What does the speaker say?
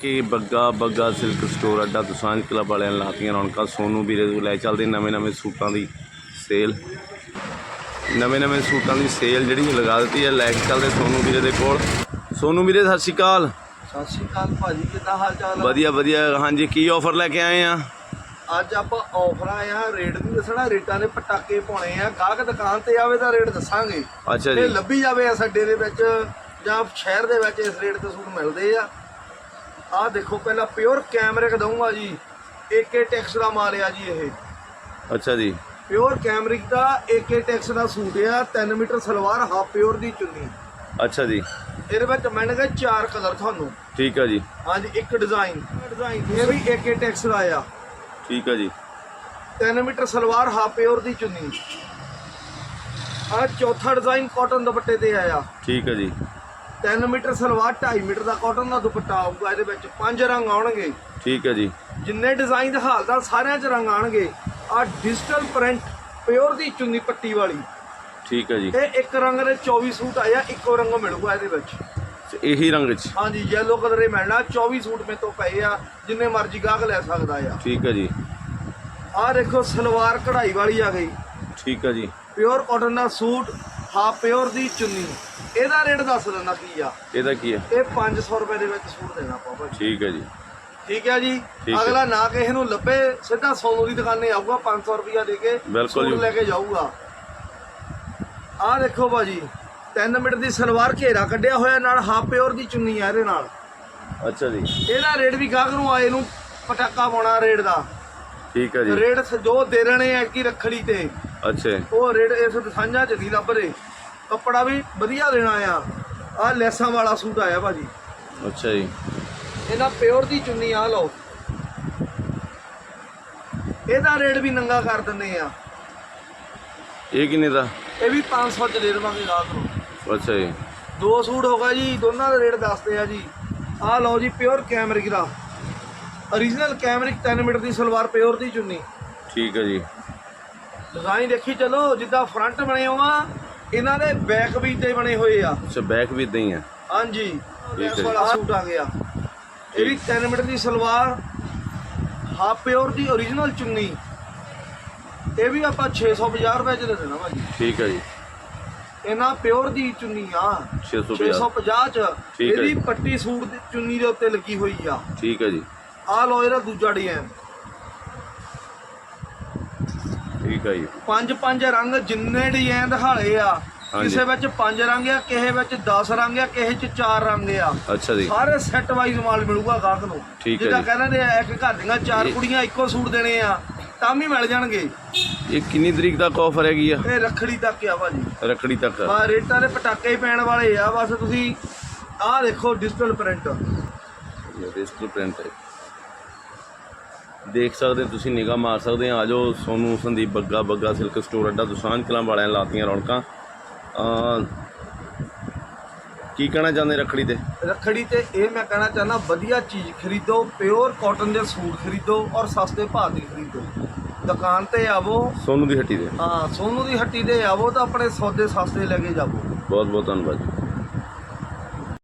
ਕਿ Bagga Bagga silk store ਅੱਡਾ Dosanjh club ਵਾਲਿਆਂ ਨੇ ਲਾਤੀਆਂ ਰੌਣਕਾਂ। ਸੋਨੂ ਵੀਰੇ ਤੋਂ ਲੈ ਚੱਲਦੇ ਨਵੇਂ ਨਵੇਂ ਸੂਟਾਂ ਦੀ ਸੇਲ। ਨਵੇਂ ਨਵੇਂ ਸੂਟਾਂ ਦੀ ਸੇਲ ਜਿਹੜੀ ਲਗਾ ਦਿੱਤੀ ਹੈ ਲੈ ਕੇ ਚੱਲਦੇ ਸੋਨੂ ਵੀਰੇ ਦੇ ਕੋਲ। ਸੋਨੂ ਵੀਰੇ ਸਤਿ ਸ਼੍ਰੀ ਅਕਾਲ। ਸਤਿ ਸ਼੍ਰੀ ਅਕਾਲ ਭਾਜੀ ਕਿੱਦਾਂ ਹਾਲ ਚਾਲ? ਵਧੀਆ ਵਧੀਆ। ਹਾਂਜੀ ਕੀ ਆਫਰ ਲੈ ਕੇ ਆਏ ਆ? ਅੱਜ ਆਪਾਂ ਆਫਰਾਂ ਆ ਰੇਟ ਨਹੀਂ ਦੱਸਣਾ ਰੇਟਾਂ ਦੇ ਪਟਾਕੇ ਪਾਉਣੇ ਆ। ਗਾਹਕ ਦੁਕਾਨ ਤੇ ਆਵੇ ਤਾਂ ਰੇਟ ਦੱਸਾਂਗੇ। ਅੱਛਾ ਤੇ ਜੀ ਲੱਭੀ ਜਾਵੇ ਸਾਡੇ ਦੇ ਵਿੱਚ ਜਾਂ ਸ਼ਹਿਰ ਦੇ ਵਿੱਚ ਇਸ ਰੇਟ ਤੇ ਸੂਟ ਮਿਲਦੇ ਆ। ਆਹ ਦੇਖੋ ਪਹਿਲਾਂ ਪਿਓਰ ਕੈਮਰਿਕ ਦਊਂਗਾ ਜੀ। ਏਕੇ ਟੈਕਸ ਦਾ ਮਾਲ ਆ ਜੀ ਇਹ। ਅੱਛਾ ਜੀ। ਪਿਓਰ ਕੈਮਰਿਕ ਦਾ ਏਕੇ ਟੈਕਸ ਦਾ ਸੂਟ ਆ 3 ਮੀਟਰ ਸਲਵਾਰ ਹਾਫ ਪਿਓਰ ਦੀ ਚੁੰਨੀ। ਅੱਛਾ ਜੀ। ਇਹਦੇ ਵਿੱਚ ਮਿਲਣਗੇ ਚਾਰ ਕਲਰ ਤੁਹਾਨੂੰ। ਠੀਕ ਆ ਜੀ। ਹਾਂਜੀ ਇੱਕ ਡਿਜ਼ਾਈਨ ਡਿਜ਼ਾਈਨ ਇਹ ਵੀ ਏਕੇ ਟੈਕਸ ਦਾ ਆ। ਠੀਕ ਆ ਜੀ। 3 ਮੀਟਰ ਸਲਵਾਰ ਹਾਫ ਪਿਓਰ ਦੀ ਚੁੰਨੀ। ਆ ਚੌਥਾ ਡਿਜ਼ਾਈਨ ਕਾਟਨ ਦੁਪੱਟੇ ਤੇ ਆਇਆ। ਠੀਕ ਆ ਜੀ। 3 ਮੀਟਰ ਸਲਵਾਰ 2.5 ਮੀਟਰ ਦਾ ਕਾਟਨ ਦਾ ਦੁਪੱਟਾ ਆਊਗਾ ਇਹਦੇ ਵਿੱਚ ਪੰਜ ਰੰਗ ਆਉਣਗੇ। ਠੀਕ ਆ ਜੀ। ਜਿੰਨੇ ਡਿਜ਼ਾਈਨ ਦਾ ਹਾਲਦਾ ਸਾਰਿਆਂ 'ਚ ਰੰਗ ਆਣਗੇ ਆ ਡਿਜੀਟਲ ਪ੍ਰਿੰਟ ਪਿਓਰ ਦੀ ਚੁੰਨੀ ਪੱਟੀ ਵਾਲੀ। ਠੀਕ ਆ ਜੀ। ਇਹ ਇੱਕ ਰੰਗ ਦੇ 24 ਸੂਟ ਆਇਆ ਇੱਕੋ ਰੰਗ ਮਿਲੂਗਾ ਇਹਦੇ ਵਿੱਚ। ਇਹੀ ਰੰਗ ਚ। ਹਾਂਜੀ ਯੈਲੋ ਕਲਰ ਇਹ ਮਿਲਣਾ 24 ਸੂਟ ਮੇ ਤੋਂ ਪਏ ਆ ਜਿੰਨੇ ਮਰਜ਼ੀ ਗਾਹਕ ਲੈ ਸਕਦਾ ਆ। ਠੀਕ ਆ ਜੀ। ਆਹ ਦੇਖੋ ਸਲਵਾਰ ਕਢਾਈ ਵਾਲੀ ਆ ਗਈ। ਠੀਕ ਆ ਜੀ। ਪਿਓਰ ਕਾਟਨ ਦਾ ਸੂਟ ਹਾਫ ਪਿਓਰ ਦੀ ਚੁੰਨੀ। ਇਹਦਾ ਰੇਟ ਦੱਸ ਦਿੰਦਾ ਕੀ ਆ। ਇਹਦਾ ਕੀ ਹੈ ਇਹ 500 ਰੁਪਏ ਦੇ ਵਿੱਚ ਸੂਟ ਦੇਣਾ ਪਾਪਾ ਜੀ ਠੀਕ ਹੈ ਜੀ। ਠੀਕ ਹੈ ਜੀ। ਅਗਲਾ ਨਾ ਕਿਸੇ ਨੂੰ ਲੱਭੇ ਸਿੱਧਾ ਸੋਨੂ ਦੀ ਦੁਕਾਨੇ ਆਊਗਾ 500 ਰੁਪਇਆ ਦੇ ਕੇ ਸੂਟ। ਲੈ ਕੇ ਜਾਊਗਾ। ਆਹ ਦੇਖੋ ਬਾਜੀ 3 ਮੀਟਰ ਦੀ ਸਲਵਾਰ ਘੇਰਾ ਕੱਢਿਆ ਹੋਇਆ ਨਾਲ ਹਾਫ ਪਿਓਰ ਦੀ ਚੁੰਨੀ ਆ ਇਹਦੇ ਨਾਲ। ਅੱਛਾ ਜੀ। ਇਹਦਾ ਰੇਟ ਵੀ ਗਾਹਕ ਨੂੰ ਆਏ ਨੂੰ ਪਟਾਕਾ ਪਾਉਣਾ ਰੇਟ ਦਾ। ਠੀਕ ਹੈ ਜੀ। ਰੇਟ ਜੋ ਦੇ ਰਹੇ ਆ ਕੀ ਰੱਖੜੀ ਤੇ। ਅੱਛਾ ਜੀ, ਉਹ ਰੇਟ ਇਸ ਦਸਾਂਝਾ ਚ ਨਹੀਂ ਲੱਭ ਰਹੇ। ਕੱਪੜਾ ਵੀ ਵਧੀਆ ਦੇਣਾ ਆ। ਆਹ ਲੈਸਾਂ ਵਾਲਾ ਸੂਟ ਆਇਆ ਭਾਜੀ। ਅੱਛਾ ਜੀ। ਇਹਦਾ ਪਿਓਰ ਦੀ ਚੁੰਨੀ ਆ ਲਓ। ਇਹਦਾ ਰੇਟ ਵੀ ਨੰਗਾ ਕਰ ਦਿੰਦੇ ਆ। ਇਹ ਕਿੰਨੇ ਦਾ? ਇਹ ਵੀ 500 ਚ ਦੇ ਦੇਵਾਂਗੇ ਰਾਤ ਨੂੰ। ਅੱਛਾ ਜੀ। ਦੋ ਸੂਟ ਹੋਗਾ ਜੀ ਦੋਨਾਂ ਦਾ ਰੇਟ ਦੱਸਦੇ ਆ ਜੀ। ਆਹ ਲਓ ਜੀ ਪਿਓਰ ਕੈਮਰਿਕ ਦਾ। Origignal ਕੈਮਰਿਕ 3 ਮੀਟਰ ਦੀ ਸਲਵਾਰ ਪਿਓਰ ਦੀ ਚੁੰਨੀ। ਠੀਕ ਹੈ ਜੀ। ਡਿਜ਼ਾਈਨ ਦੇਖੀ ਚਲੋ ਜਿੱਦਾਂ ਫਰੰਟ ਬਣੇ ਹੋਆ ਇਹਨਾਂ ਦੇ ਬੈਕ ਵੀ ਤੇ ਬਣੇ ਹੋਏ ਆ। ਅੱਛਾ ਬੈਕ ਵੀ ਇਦਾਂ ਹੀ ਹੈ ਹਾਂਜੀ। ਇਸ। ਵਾਲਾ ਸੂਟ ਆ ਗਿਆ। ਇਹ ਵੀ 3 ਮੀਟਰ ਦੀ ਸਲਵਾਰ ਹਾਫ ਪਿਓਰ ਦੀ origignal ਚੁੰਨੀ। ਇਹ ਵੀ ਆਪਾਂ 650 ਰੁਪਏ ਚ ਦੇ ਦੇਣਾ ਭਾਜੀ। ਠੀਕ ਹੈ ਜੀ। ਇਹਨਾਂ ਪਿਓਰ ਦੀ ਚੁੰਨੀ ਆ। 650 650 ਚ। ਇਹਦੀ। ਪੱਟੀ ਸੂਟ ਦੀ ਚੁੰਨੀ ਦੇ ਉੱਤੇ ਲੱਗੀ ਹੋਈ ਆ। ਠੀਕ ਹੈ ਜੀ। ਆ ਲੋ ਇਹਦਾ ਦੂਜਾ ਡਿਜ਼ਾਈਨ ਠੀਕ ਹੈ ਜੀ। ਪੰਜ ਪੰਜ ਰੰਗ ਜਿੰਨੇ ਡਿਜ਼ਾਈਨ ਦਿਖਾਲੇ ਆ ਹਾਂਜੀ। ਕਿਸੇ ਵਿੱਚ ਪੰਜ ਰੰਗ ਆ ਕਿਸੇ ਵਿੱਚ 10 ਰੰਗ ਆ ਕਿਸੇ ਚ ਚਾਰ ਰੰਗ ਆ। ਅੱਛਾ ਜੀ। ਸਾਰੇ ਸੈੱਟ ਵਾਈਜ਼ ਮਾਲ ਮਿਲੂਗਾ ਗਾਹਕ ਨੂੰ। ਠੀਕ ਹੈ ਜਿੱਦਾਂ ਜੀ। ਕਹਿੰਦੇ ਨੇ ਇੱਕ ਘਰ ਦੀਆਂ ਚਾਰ ਕੁੜੀਆਂ ਇੱਕੋ ਸੂਟ ਦੇਣੇ ਆ ਤਾਂ ਵੀ ਮਿਲ ਜਾਣਗੇ। ਇਹ ਕਿੰਨੀ ਤਰੀਕ ਤੱਕ ਆਫਰ ਹੈਗੀ ਆ? ਇਹ ਰੱਖੜੀ ਤੱਕ ਆ ਭਾਜੀ। ਰੱਖੜੀ ਤੱਕ। ਬਾ ਰੇਟਾਂ ਦੇ ਪਟਾਕੇ ਹੀ ਪੈਣ ਵਾਲੇ ਆ ਬਸ ਤੁਸੀਂ ਆਹ ਦੇਖੋ ਡਿਜੀਟਲ ਪ੍ਰਿੰਟ ਡਿਜੀਟਲ ਪ੍ਰਿੰਟ ਹੈ। ਦੇਖ ਸਕਦੇ ਹੋ ਤੁਸੀਂ ਨਿਗਾਹ ਮਾਰ ਸਕਦੇ ਆ ਆਜੋ ਸੋਨੂ ਸੰਦੀਪ ਬੱਗਾ ਬੱਗਾ ਸਿਲਕ ਸਟੋਰ ਅੱਡਾ ਦੁਸਾਂਝ ਕਲਾਂ ਵਾਲਿਆਂ ਲਾਤੀਆਂ ਰੌਣਕਾਂ। ਕੀ ਕਹਿਣਾ ਚਾਹੁੰਦੇ ਰੱਖੜੀ ਤੇ? ਰੱਖੜੀ ਤੇ ਇਹ ਮੈਂ ਕਹਿਣਾ ਚਾਹੁੰਦਾ ਵਧੀਆ ਚੀਜ਼ ਖਰੀਦੋ ਪਿਓਰ ਕਾਟਨ ਦੇ ਸੂਟ ਖਰੀਦੋ ਔਰ ਸਸਤੇ ਭਾਅ ਦੀ ਖਰੀਦੋ। ਦੁਕਾਨ ਤੇ ਆਵੋ। ਸੋਨੂ ਦੀ ਹੱਟੀ ਤੇ। ਹਾਂ ਸੋਨੂ ਦੀ ਹੱਟੀ ਤੇ ਆਵੋ ਤਾਂ ਆਪਣੇ ਸੌਦੇ ਸਸਤੇ ਲੈ ਕੇ ਜਾਵੋ। ਬਹੁਤ ਬਹੁਤ ਧੰਨਵਾਦ ਜੀ।